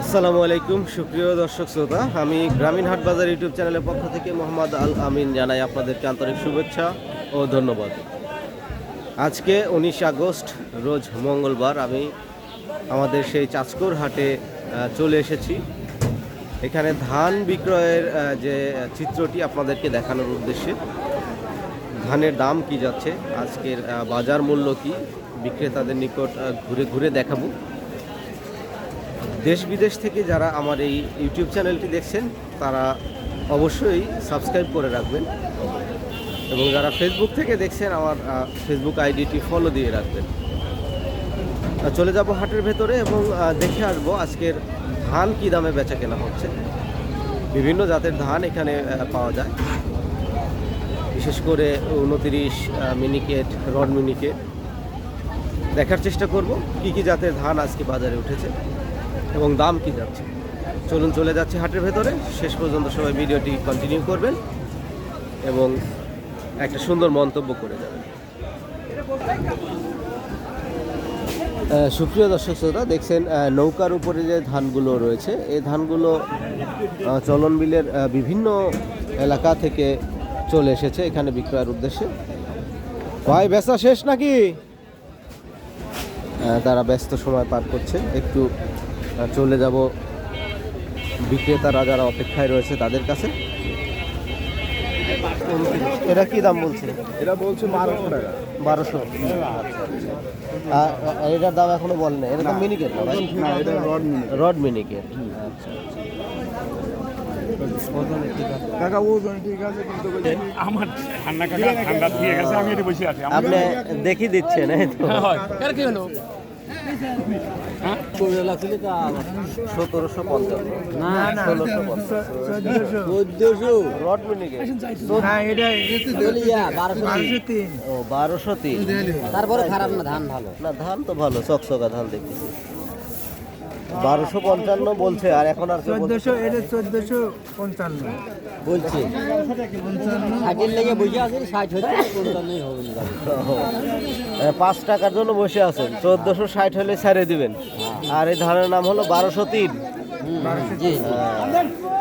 আসসালামু আলাইকুম, সুপ্রিয় দর্শক শ্রোতা। আমি গ্রামীণ হাট বাজার ইউটিউব চ্যানেলের পক্ষ থেকে মোহাম্মদ আল আমিন জানাই আপনাদেরকে আন্তরিক শুভেচ্ছা ও ধন্যবাদ। আজকে উনিশ আগস্ট, রোজ মঙ্গলবার আমি আমাদের সেই চাঁচকোর হাটে চলে এসেছি। এখানে ধান বিক্রয়ের যে চিত্রটি আপনাদেরকে দেখানোর উদ্দেশ্যে, ধানের দাম কি যাচ্ছে, আজকের বাজার মূল্য কি, বিক্রেতাদের নিকট ঘুরে ঘুরে দেখাবো। দেশ বিদেশ থেকে যারা আমার এই ইউটিউব চ্যানেলটি দেখছেন, তারা অবশ্যই সাবস্ক্রাইব করে রাখবেন। এবং যারা ফেসবুক থেকে দেখছেন, আমার ফেসবুক আইডিটি ফলো দিয়ে রাখবেন। চলে যাব হাটের ভেতরে এবং দেখে আসব আজকের ধান কী দামে বেচা কেনা হচ্ছে। বিভিন্ন জাতের ধান এখানে পাওয়া যায়। বিশেষ করে উনতিরিশ মিনিকেট, রড মিনিকেট। দেখার চেষ্টা করব, কি কি জাতের ধান আজকে বাজারে উঠেছে। এবং দাম কি যাচ্ছে? চলুন চলে যাচ্ছে হাটের ভেতরে। শেষ পর্যন্ত সবাই ভিডিওটি কন্টিনিউ করবেন এবং একটা সুন্দর মন্তব্য করে যাবেন। সুপ্রিয় দর্শক শ্রোতা, দেখছেন নৌকার উপরে যে ধানগুলো রয়েছে, এই ধানগুলো চলন বিলের বিভিন্ন এলাকা থেকে চলে এসেছে এখানে বিক্রয়ের উদ্দেশ্যে। ভাই বেচা শেষ নাকি? তারা ব্যস্ত সময় পার করছে। একটু চলে যাব। বিক্রেতারা যারা অপেক্ষায় রয়েছে তাদের কাছে। এটা কি দাম বলছে? এটা বলছে বারোশো টাকা। বারোশো। আর আর এটার দাম এখনও বলেন এটা তো মিনিকেট না না রড মিনিকেট। কাকা ওজন ঠিক আছে কিন্তু আমার ঠান্ডা কাকা ঠান্ডা দিয়ে গেছে আমি এটি বসে আছি। আপনি দেখি দিচ্ছেন এই তো। কি হলো? সতেরোশো পঞ্চান্ন না ষোলোশো চোদ্দশো। রড মিনিকেট বারোশো তিন। তারপরে খারাপ না ধান ভালো। না ধান তো ভালো চকচকা ধান দেখতেছি। বারোশো পঞ্চান্ন বলছে আর এখন আর চোদ্দশো এটা চোদ্দশো পঞ্চান্ন। বলছে। ষাটের লেগে বসে আছেন ষাট হচ্ছে পঞ্চান্নই হবে পাঁচ টাকার জন্য বসে আছেন। চোদ্দশো ষাট হলে ছেড়ে দিবেন। আর এই ধানের নাম হলো বারোশো তিন।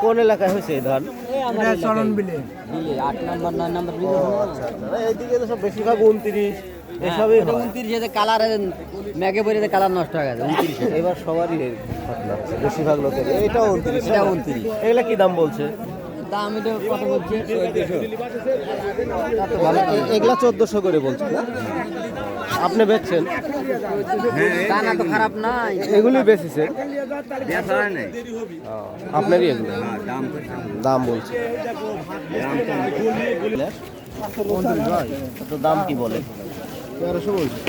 কোন এলাকায় হয়েছে এই ধান? চলন বিলে আট নম্বর নয় নাম্বার বিল। এইদিকে তো সব বেশিরভাগ উনত্রিশ। এসবই হয়। উনত্রিশে কালার ম্যাগে পরে কালার নষ্ট হয়ে গেছে উনত্রিশে। এবার সবারই বেশিরভাগ লোকের। এটাও উনত্রিশ এটা 29 এগুলা কি দাম বলছে? দাম এটা কত বলছে? এ- এগুলা চোদ্দশো করে বলছে না? আপনি বেচছেন? দাম এত খারাপ নাই এগুলি বেচেছে? আপনারই এগুলো? দাম বলছে। তো দাম কি বলে? তেরোশো বলছে।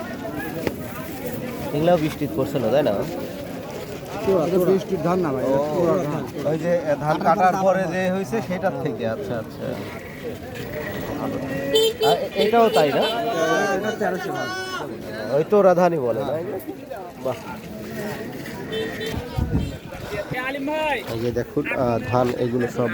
এগুলাও বৃষ্টি পড়ছে না তাই না? বৃষ্টির ধান না ভাই এটা পুরো। ধান। ওই যে ধান কাটার পরে যে হয়েছে সেটার থেকে আচ্ছা আচ্ছা। আর এটাও তাই না? ওই ধানই বলে না? বাহ। এই যে দেখুন ধান এগুলো সব।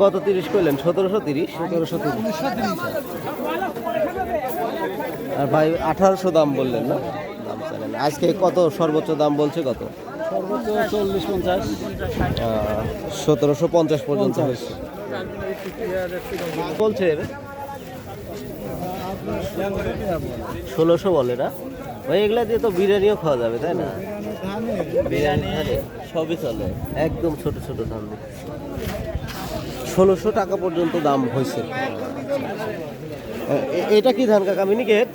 কত তিরিশ করলেন সতেরোশো তিরিশ? সতেরোশো তিরিশ। আর ভাই আঠারোশো দাম বললেন না? দাম চাইলেন আজকে কত সর্বোচ্চ দাম বলছে কত? সর্বোচ্চ চল্লিশ পঞ্চাশ। সতেরোশো পঞ্চাশ পর্যন্ত হয়েছে। বলছে ষোলোশো বলে না? ভাই এগুলা দিয়ে তো বিরিয়ানিও খাওয়া যাবে তাই না? বিরিয়ানি সবই চলে। একদম ছোট ছোট ধান ষোলোশো টাকা পর্যন্ত দাম হয়েছে। এটা কি ধান কাকা? মিনিকেট?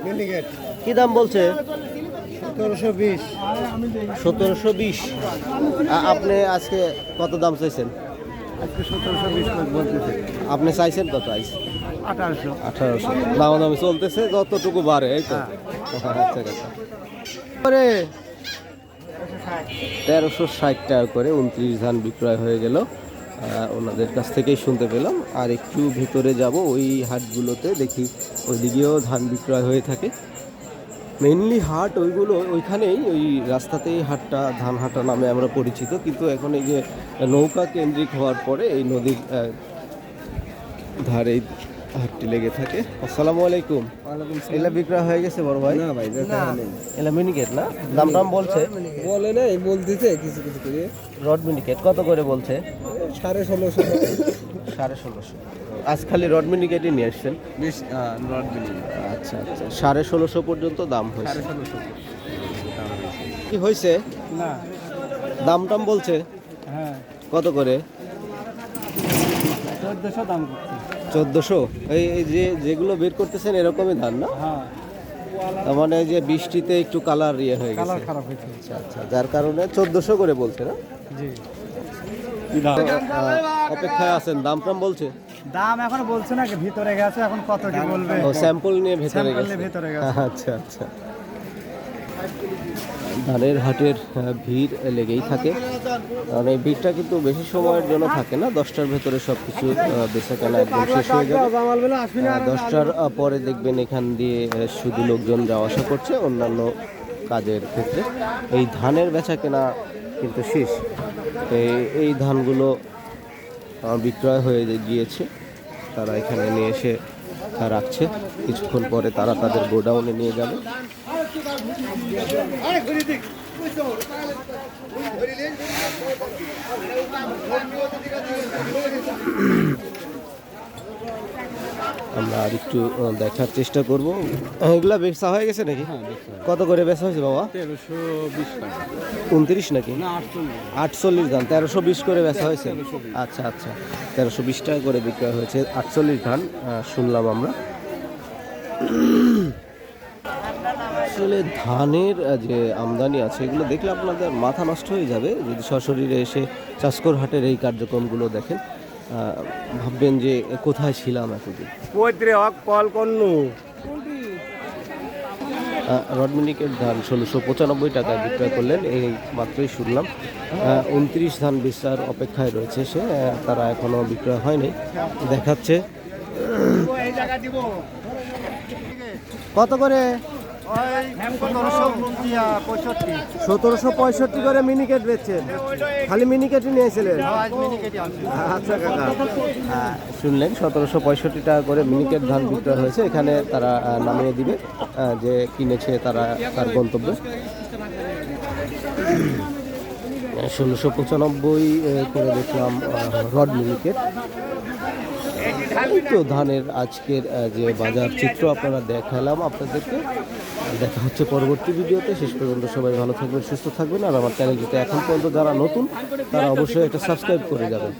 কি দাম বলছে? সতেরোশো বিশ। আপনি আজকে কত দাম চাইছেন? আপনি চাইছেন কত আইস? আঠারোশো। আঠারোশো। দামাদামি চলতেছে যতটুকু বাড়ে এই তো। তেরোশো ষাট টাকা করে উনত্রিশ ধান বিক্রয় হয়ে গেল। ওনাদের কাছ থেকেই শুনতে পেলাম। আর একটু ভিতরে যাব, ওই হাটগুলোতে দেখি ওইদিকেও ধান বিক্রয় হয়ে থাকে। মেনলি হাট ওইগুলো ওইখানেই, ওই রাস্তাতেই হাটটা, ধান হাটা নামে আমরা পরিচিত। কিন্তু এখন এই যে নৌকা কেন্দ্রিক হওয়ার পরে এই নদীর ধারে হাটটি লেগে থাকে। আসসালামু আলাইকুম। এলা বিক্রয় হয়ে গেছে বড় ভাই? না ভাই এলা মিনিকেট না? দাম দাম বলছে? বলে না এই বলতেছে কিছু কিছু করে। রড মিনিকেট কত করে বলছে? সাড়ে ষোলোশো। সাড়ে ষোলোশো। আজ খালি রড মিনিকেটই নিয়ে আসছেন? বেশ রড বিলি আচ্ছা আচ্ছা। সাড়ে ষোলোশো পর্যন্ত দাম হয়েছে। সাড়ে ষোলোশো। কি হয়েছে? না। দাম টাম বলছে? হ্যাঁ। কত করে? চোদ্দোশো দাম করছে। চোদ্দোশো? এই এই যে যেগুলো বের করতেছেন এরকমই ধান না? হ্যাঁ। তার মানে এই যে বৃষ্টিতে একটু কালার ইয়ে হয়ে গেছে। কালার খারাপ হয়েছে। আচ্ছা আচ্ছা যার কারণে চোদ্দোশো করে বলছে না? জি। অপেক্ষায় আছেন দাম টাম বলছে? দাম এখন বলছে না ভিতরে গেছে এখন কত কি বলবে? ও স্যাম্পল নিয়ে ভেতরে গেছে। নিয়ে ভেতরে গেছে। আচ্ছা আচ্ছা। ধানের হাটের ভিড় লেগেই থাকে। কারণ এই ভিড়টা কিন্তু বেশি সময়ের জন্য থাকে না, দশটার ভেতরে সব কিছু বেচা কেনা একদম শেষ হয়ে যাবে। দশটার পরে দেখবেন এখান দিয়ে শুধু লোকজন যাওয়া আসা করছে, অন্যান্য কাজের ক্ষেত্রে। এই ধানের বেচা কেনা কিন্তু শেষ। এই এই ধানগুলো বিক্রয় হয়ে গিয়েছে। তারা এখানে নিয়ে এসে রাখছে। কিছুক্ষণ পরে তারা তাদের গোডাউনে নিয়ে যাবে। আমরা আর একটু দেখার চেষ্টা করব। এগুলা বেচা হয়ে গেছে নাকি? কত করে বেচা হয়েছে বাবা? তেরোশো বিশ উনত্রিশ নাকি? আটচল্লিশ। আটচল্লিশ ধান তেরোশো বিশ করে বেচা হয়েছে? আচ্ছা আচ্ছা। তেরোশো বিশ টাকা করে বিক্রয় হয়েছে আটচল্লিশ ধান শুনলাম আমরা। আসলে ধানের যে আমদানি আছে এগুলো দেখলে আপনাদের মাথা নষ্ট হয়ে যাবে যদি সশরীরে এসে চাষকর হাটের এই কার্যক্রমগুলো দেখেন। ভাববেন যে কোথায় ছিলাম এতদিন। রডমিনিকের ধান ষোলোশো পঁচানব্বই টাকায় বিক্রয় করলেন এই মাত্রই শুনলাম। উনত্রিশ ধান বিস্তার অপেক্ষায় রয়েছে সে তারা এখনও বিক্রয় হয়নি। দেখাচ্ছে। কত করে? সতেরোশো পঁয়ষট্টি করে মিনিকেট বেচছেন। খালি মিনিকেটই নিয়েছিলেন? আচ্ছা কাকা। হ্যাঁ, শুনলেন সতেরোশো পঁয়ষট্টি টাকা করে মিনিকেট ধান বিক্রয় হয়েছে। এখানে তারা নামিয়ে দিবে যে কিনেছে তারা তার গন্তব্যে। ষোলোশো পঁচানব্বই করে দেখলাম রড মিনিকেট এই তো ধানের আজকের যে বাজার চিত্র আপনারা দেখালাম আপনাদেরকে। দেখা হচ্ছে পরবর্তী ভিডিওতে। শেষ পর্যন্ত সবাই ভালো থাকবেন, সুস্থ থাকবেন। আর আমার চ্যানেলটিতে এখন পর্যন্ত যারা নতুন, তারা অবশ্যই একটা সাবস্ক্রাইব করে যাবেন।